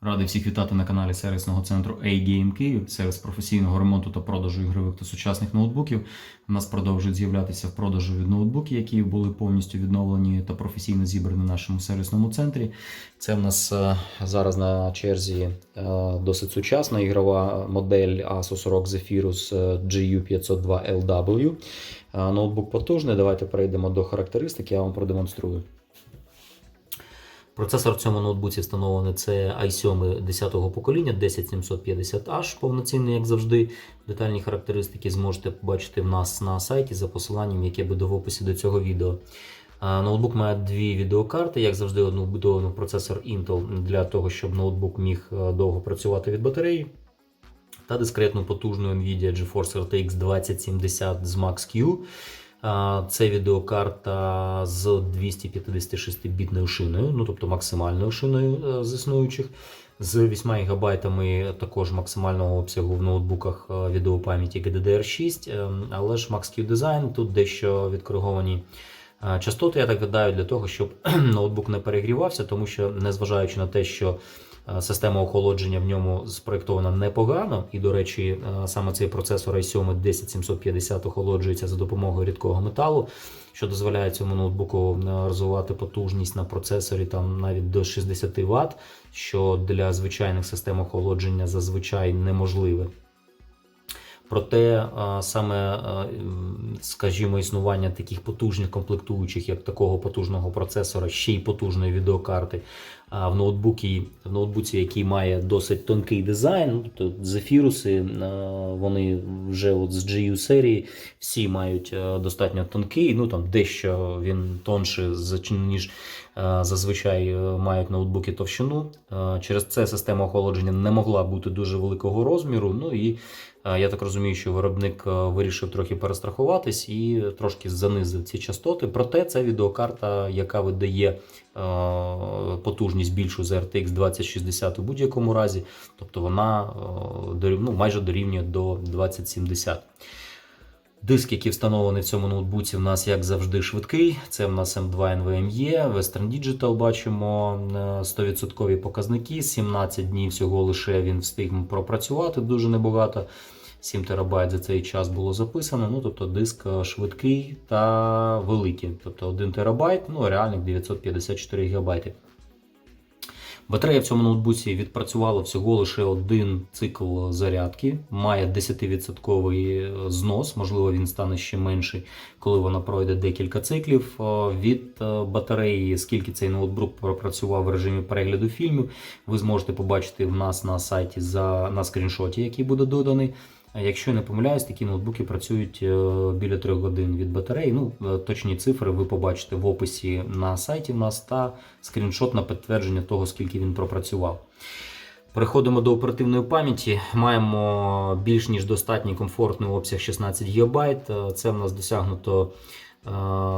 Радий всіх вітати на каналі сервісного центру A-Game Київ, сервіс професійного ремонту та продажу ігрових та сучасних ноутбуків. У нас продовжують з'являтися в продажу від ноутбуки, які були повністю відновлені та професійно зібрані в нашому сервісному центрі. Це в нас е, зараз на черзі е, досить сучасна ігрова модель Asus ROG Zephyrus е, GU502LW. Е, Ноутбук потужний. Давайте перейдемо до характеристик, я вам продемонструю. Процесор в цьому ноутбуці встановлений це i7 10-го покоління 10750H, повноцінний, як завжди. Детальні характеристики зможете побачити в нас на сайті за посиланням, яке буде в описі до цього відео. Ноутбук має дві відеокарти, як завжди, одну вбудовану процесор Intel для того, щоб ноутбук міг е, довго працювати від батареї. Та дискретну потужну Nvidia GeForce RTX 2070 з Max-Q. Це відеокарта з 256-бітною шиною, ну тобто максимальною шиною е, з існуючих, з 8 ГБ також максимального обсягу в ноутбуках е, відеопам'яті GDDR6, е, але ж Max-Q Design тут дещо відкориговані частоти, я так гадаю, для того, щоб ноутбук не перегрівався, тому що, незважаючи на те, що Система охолодження в ньому спроєктована непогано, і, до речі, е, саме цей процесор i7 10750 охолоджується за допомогою рідкого металу, що дозволяє цьому ноутбуку е, розвивати потужність на процесорі там навіть до 60 Вт, що для звичайних систем охолодження зазвичай неможливе. Проте е, саме, е, скажімо, існування таких потужних комплектуючих, як такого потужного процесора, ще й потужної відеокарти, в ноутбуці, в ноутбуці, який має досить тонкий дизайн, ну, тобто зефіруси, вони вже от з GU серії всі мають достатньо тонкий, ну там дещо він тонше, ніж зазвичай мають ноутбуки товщину. Через це система охолодження не могла бути дуже великого розміру. Ну і я так розумію, що виробник вирішив трохи перестрахуватись і трошки занизив ці частоти. Проте це відеокарта, яка видає потужність більшу за RTX 2060 у будь-якому разі, тобто вона е, ну, майже дорівнює до 2070. Диск, який встановлений в цьому ноутбуці, в нас, як завжди, швидкий. Це в нас M2 NVMe, Western Digital бачимо е, 100% показники. 17 днів всього лише він встиг пропрацювати дуже небагато. 7 терабайт за цей час було записано. Ну, тобто диск е, швидкий та великий. Тобто 1 терабайт, ну реальних 954 гігабайти. Батарея в цьому ноутбуці відпрацювала всього лише один цикл зарядки, має 10% знос, можливо, він стане ще менший, коли вона пройде декілька циклів. Е, Від е, батареї, скільки цей ноутбук пропрацював в режимі перегляду фільмів, ви зможете побачити в нас на сайті за, на скріншоті, який буде доданий. Якщо не помиляюсь, такі ноутбуки працюють е, біля 3 годин від батареї. Ну, е, точні цифри ви побачите в описі на сайті в нас та скріншот на підтвердження того, скільки він пропрацював. Переходимо до оперативної пам'яті. Маємо більш ніж достатній комфортний обсяг 16 ГБ. Це в нас досягнуто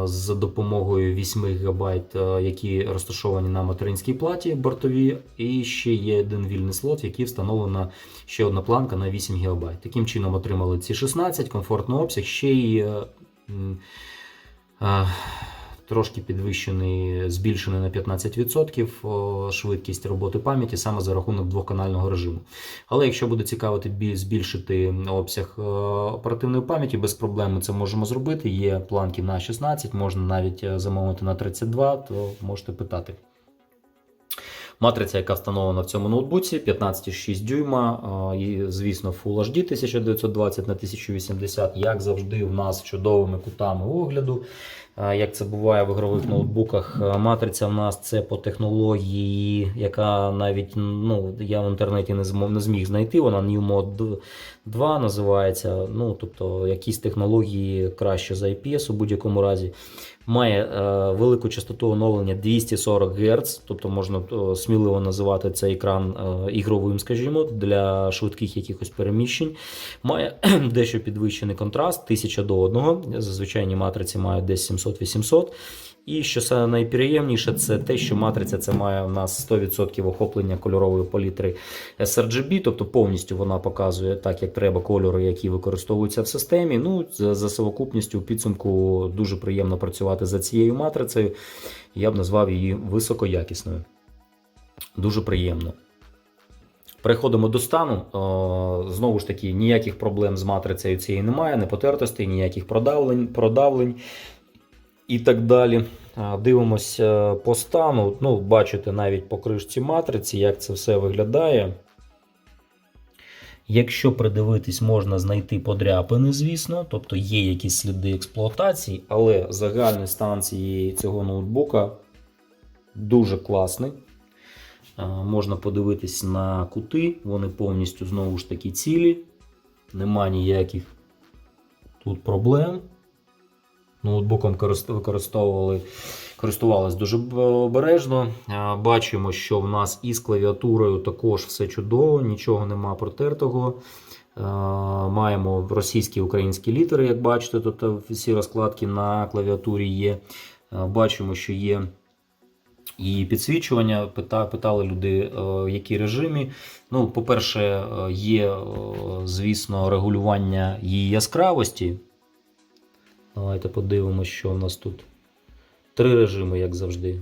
з допомогою 8 ГБ, е, які розташовані на материнській платі бортові. І ще є один вільний слот, в який встановлена ще одна планка на 8 ГБ. Таким чином отримали ці 16, комфортний обсяг, ще й е, е, трошки підвищений, збільшений на 15% швидкість роботи пам'яті саме за рахунок двоканального режиму. Але якщо буде цікавити бі- збільшити обсяг е, оперативної пам'яті, без проблем ми це можемо зробити. Є планки на 16, можна навіть е, замовити на 32, то можете питати. Матриця, яка встановлена в цьому ноутбуці, 15,6 дюйма, і, звісно, Full HD 1920 на 1080, як завжди, в нас чудовими кутами огляду. Як це буває в ігрових ноутбуках, матриця в нас це по технології, яка навіть ну, я в інтернеті не змог не зміг знайти. Вона NewMod 2 називається. Ну, тобто якісь технології краще за IPS у будь-якому разі. Має е, велику частоту оновлення 240 Гц, тобто можна е, сміливо називати цей екран е, ігровим, скажімо, для швидких якихось переміщень. Має дещо підвищений контраст 1000 до 1. Зазвичайні матриці мають десь 700-800. І що найприємніше, це те, що матриця це має у нас 100% охоплення кольорової палітри sRGB, тобто повністю вона показує так, як треба кольори, які використовуються в системі. Ну, за, совокупністю у підсумку дуже приємно працювати за цією матрицею. Я б назвав її високоякісною. Дуже приємно. Переходимо до стану. О, Знову ж таки, ніяких проблем з матрицею цієї немає, не потертостей, ніяких продавлень, продавлень і так далі. Дивимося по стану. Ну, бачите навіть по кришці матриці, як це все виглядає. Якщо придивитись, можна знайти подряпини, звісно, тобто є якісь сліди експлуатації, але загальний стан цієї, цього ноутбука дуже класний. Можна подивитись на кути, вони повністю знову ж таки цілі, нема ніяких тут проблем. Ноутбуком використовували, користувались дуже обережно. Бачимо, що в нас із клавіатурою також все чудово, нічого нема протертого. Маємо російські українські літери, як бачите, тут е, всі розкладки на клавіатурі є. Бачимо, що є і підсвічування. Питали люди, е, в якій режимі. Ну, по-перше, е, є, е, звісно, регулювання її яскравості. Давайте подивимося, що в нас тут. Три режими, як завжди.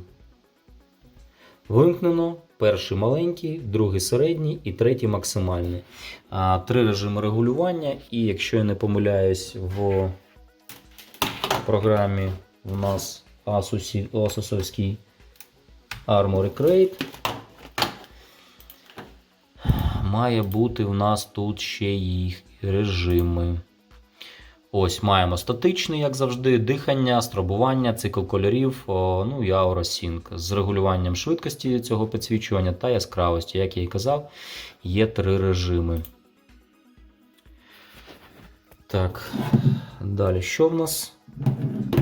Вимкнено. Перший маленький, другий середній і третій максимальний. Три режими регулювання. І якщо я не помиляюсь, в програмі у нас Asus, Armory Crate. Має бути в нас тут ще їх режими. Ось маємо статичний, як завжди, дихання, стробування, цикл кольорів, ну і AuroSync з регулюванням швидкості цього підсвічування та яскравості. Як я і казав, є три режими. Так, далі що в нас?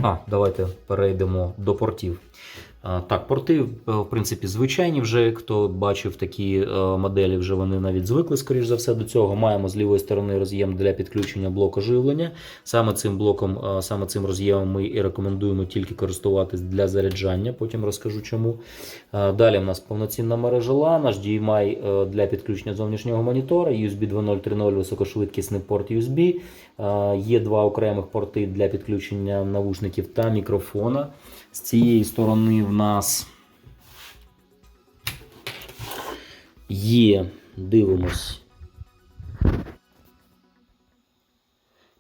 А, давайте перейдемо до портів. Так, порти, е, в принципі, звичайні вже. Хто бачив такі е, моделі, вже вони навіть звикли, скоріш за все, до цього. Маємо з лівої сторони роз'єм для підключення блоку живлення. Саме цим блоком, е, саме цим роз'ємом ми і рекомендуємо тільки користуватись для заряджання. Потім розкажу чому. Далі в нас повноцінна мережа LAN, HDMI е, для підключення зовнішнього монітора, USB 2.0 3.0 високошвидкісний порт USB. Є два окремих порти для підключення навушників та мікрофона. З цієї сторони в нас є, дивимось.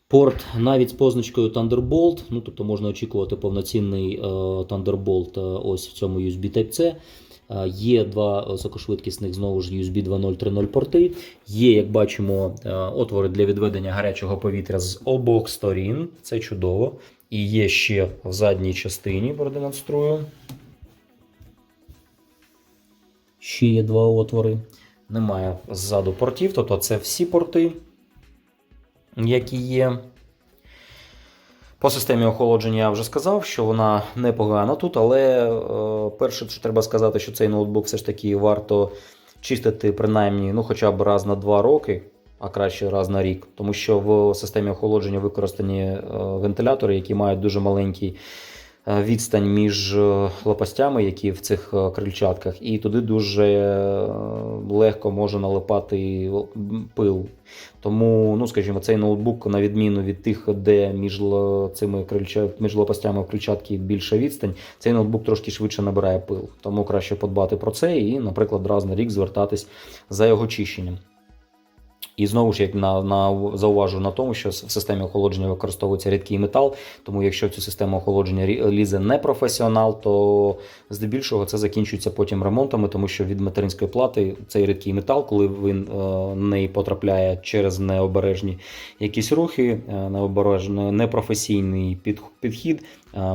Порт навіть з позначкою Thunderbolt, ну тобто можна очікувати повноцінний е, Thunderbolt е, ось в цьому USB Type-C. Е, Є два високошвидкісних знову ж USB 2.0 3.0 порти. Є, як бачимо, е, отвори для відведення гарячого повітря з обох сторін. Це чудово. І є ще в задній частині, продемонструю. Ще є два отвори. Немає ззаду портів, тобто це всі порти, які є. По системі охолодження я вже сказав, що вона непогана тут, але е, перше, що треба сказати, що цей ноутбук все ж таки варто чистити принаймні ну, хоча б раз на 2 роки, а краще раз на рік. Тому що в системі охолодження використані е, вентилятори, які мають дуже маленький відстань між е, лопастями, які в цих е, крильчатках, і туди дуже е, легко може налипати пил. Тому, ну скажімо, цей ноутбук, на відміну від тих, де між цими між лопастями в крильчатки більша відстань, цей ноутбук трошки швидше набирає пил. Тому краще подбати про це і, наприклад, раз на рік звертатись за його чищенням. І знову ж як на, на зауважу на тому, що в системі охолодження використовується рідкий метал. Тому якщо в цю систему охолодження лізе не професіонал, то здебільшого це закінчується потім ремонтами, тому що від материнської плати цей рідкий метал, коли він е, не потрапляє через необережні якісь рухи, е, необережний непрофесійний під, підхід,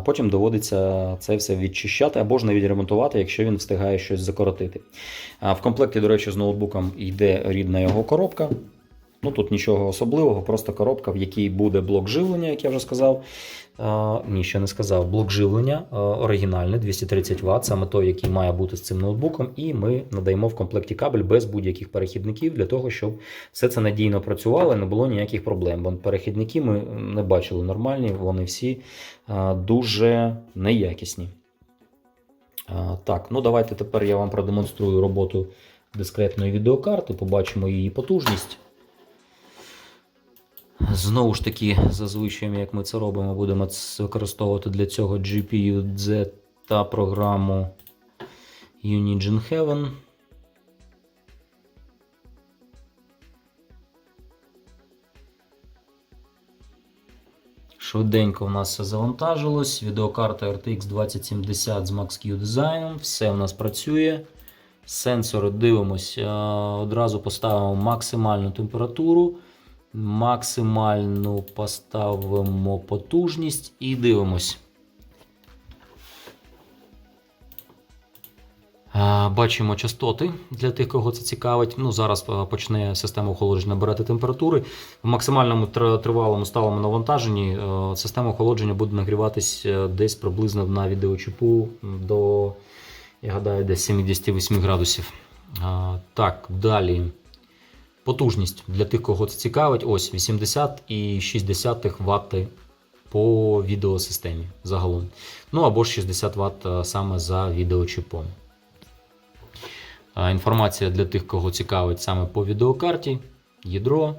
потім доводиться це все відчищати або ж навіть ремонтувати, якщо він встигає щось закоротити. В комплекті, до речі, з ноутбуком йде рідна його коробка. Ну тут нічого особливого, просто коробка, в якій буде блок живлення, як я вже сказав. Ні, ще не сказав. Блок живлення а, оригінальний 230 Вт, саме той, який має бути з цим ноутбуком. І ми надаємо в комплекті кабель без будь-яких перехідників для того, щоб все це надійно працювало і не було ніяких проблем. Бо перехідники ми не бачили нормальні, вони всі дуже неякісні. Так, ну давайте тепер я вам продемонструю роботу дискретної відеокарти, побачимо її потужність. Знову ж таки, за звичаєм, як ми це робимо, будемо використовувати для цього GPU-Z та програму Unigine Heaven. Швиденько в нас все завантажилось. Відеокарта RTX 2070 з MaxQ дизайном, все в нас працює. Сенсори дивимося, е, одразу поставимо максимальну температуру. Максимальну поставимо потужність і дивимось. Бачимо частоти для тих, кого це цікавить. Ну, зараз е, почне система охолодження набирати температури. В максимальному тривалому сталому навантаженні е, система охолодження буде нагріватись е, десь приблизно на відеочіпу до, я гадаю, десь 78 градусів. Так, далі. Потужність для тих, кого це цікавить, ось 80,6 Вт по відеосистемі загалом. Ну або ж 60 Вт е, саме за відеочіпом. Інформація для тих, кого цікавить саме по відеокарті. Ядро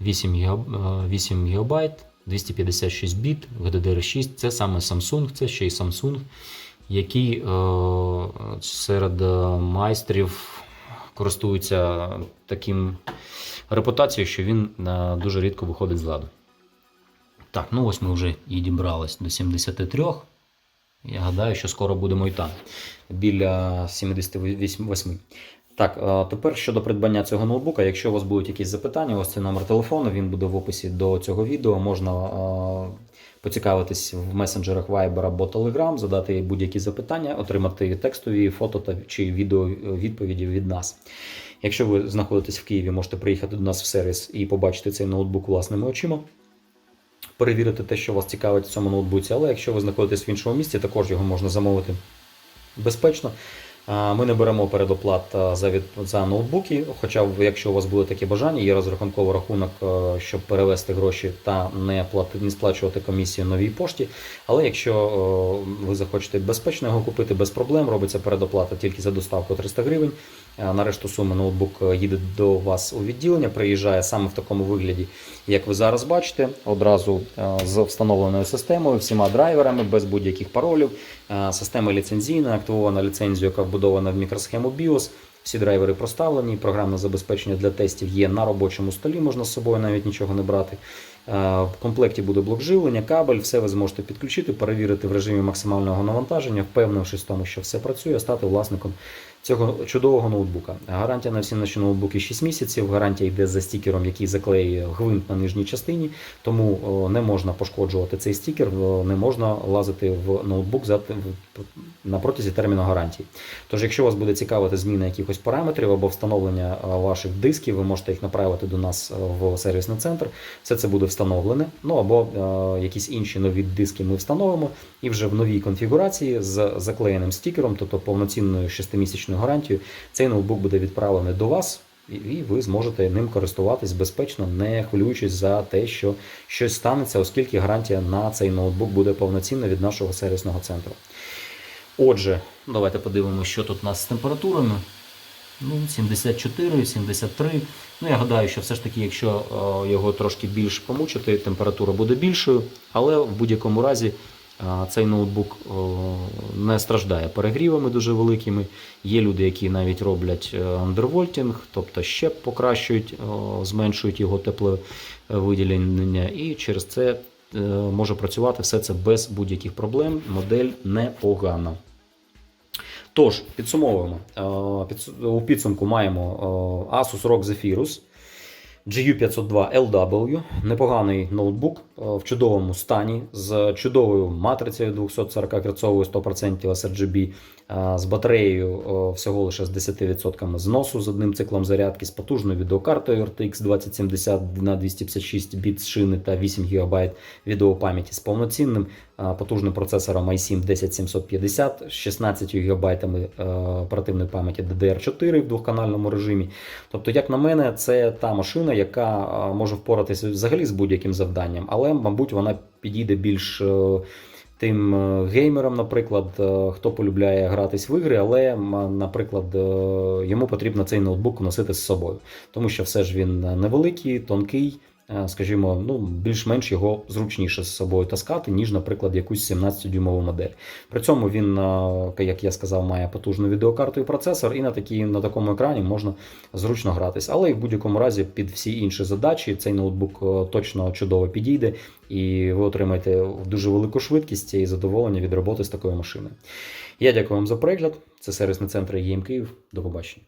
8 ГБ, 8 ГБ 256 біт, GDDR6. Це саме Samsung, це ще й Samsung, який е, серед е, майстрів користується таким репутацією, що він е, дуже рідко виходить з ладу. Так, ну ось ми вже і дібрались до 73. Я гадаю, що скоро будемо і там. Біля 78. Так, е, тепер щодо придбання цього ноутбука, якщо у вас будуть якісь запитання, ось цей номер телефону, він буде в описі до цього відео. Можна е, поцікавитись в месенджерах Viber або Telegram, задати будь-які запитання, отримати текстові фото та чи відео відповіді від нас. Якщо ви знаходитесь в Києві, можете приїхати до нас в сервіс і побачити цей ноутбук власними очима. Перевірити те, що вас цікавить в цьому ноутбуці, але якщо ви знаходитесь в іншому місці, також його можна замовити безпечно. Ми не беремо передоплат за від за ноутбуки. Хоча, якщо у вас буде таке бажання, є розрахунковий рахунок, щоб перевести гроші та не плати, не сплачувати комісію новій пошті. Але якщо ви захочете безпечно його купити без проблем, робиться передоплата тільки за доставку 300 гривень. А На решту суми ноутбук е, їде до вас у відділення, приїжджає саме в такому вигляді, як ви зараз бачите, одразу е, з встановленою системою, всіма драйверами, без будь-яких паролів. Е, Система ліцензійна, активована ліцензію, яка вбудована в мікросхему BIOS. Всі драйвери проставлені, програмне забезпечення для тестів є на робочому столі, можна з собою навіть нічого не брати. Е, В комплекті буде блок живлення, кабель, все ви зможете підключити, перевірити в режимі максимального навантаження, впевнившись в тому, що все працює, стати власником цього чудового ноутбука. Гарантія на всі наші ноутбуки 6 місяців. Гарантія йде за стікером, який заклеює гвинт на нижній частині, тому не можна пошкоджувати цей стікер, не можна лазити в ноутбук за, на протязі терміну гарантії. Тож, якщо вас буде цікавити зміна якихось параметрів або встановлення е, ваших дисків, ви можете їх направити до нас е, в сервісний центр. Все це буде встановлене. Ну або е, якісь інші нові диски ми встановимо, і вже в новій конфігурації з заклеєним стікером, тобто повноцінною 6-місячною гарантією, цей ноутбук буде відправлений до вас. і- ви зможете ним користуватись безпечно, не хвилюючись за те, що щось станеться, оскільки гарантія на цей ноутбук буде повноцінна від нашого сервісного центру. Отже, давайте подивимося, що тут у нас з температурами. Ну, 74, 73. Ну, я гадаю, що все ж таки, якщо е, його трошки більш помучити, температура буде більшою. Але в будь-якому разі цей ноутбук не страждає перегрівами дуже великими. Є люди, які навіть роблять андервольтінг, тобто ще покращують, зменшують його тепловиділення, і через це е, може працювати все це без будь-яких проблем. Модель непогана. Тож, підсумовуємо. Е, У підсумку маємо Asus ROG Zephyrus GU502 LW, непоганий ноутбук е, в чудовому стані, з чудовою матрицею 240 Гц 100% sRGB, з батареєю е, всього лише з 10% зносу з одним циклом зарядки, з потужною відеокартою RTX 2070 на 256 біт шини та 8 ГБ відеопам'яті, з повноцінним е, потужним процесором i7 10750 з 16 ГБ е, оперативної пам'яті DDR4 в двохканальному режимі. Тобто, як на мене, це та машина, яка е, може впоратися взагалі з будь-яким завданням, але, мабуть, вона підійде більш. Е, Тим геймером, геймерам, наприклад, е, хто полюбляє гратись в ігри, але, наприклад, е, йому потрібно цей ноутбук носити з собою, тому що все ж він невеликий, тонкий, е, скажімо, ну, більш-менш його зручніше з собою таскати, ніж, наприклад, якусь 17-дюймову модель. При цьому він, е, як я сказав, має потужну відеокарту і процесор, і на, такі, на такому екрані можна зручно гратись. Але і в будь-якому разі під всі інші задачі цей ноутбук е, точно чудово підійде, і ви отримаєте дуже велику швидкість і задоволення від роботи з такою машиною. Я дякую вам за перегляд. Це сервісний центр ЄМ Київ. До побачення.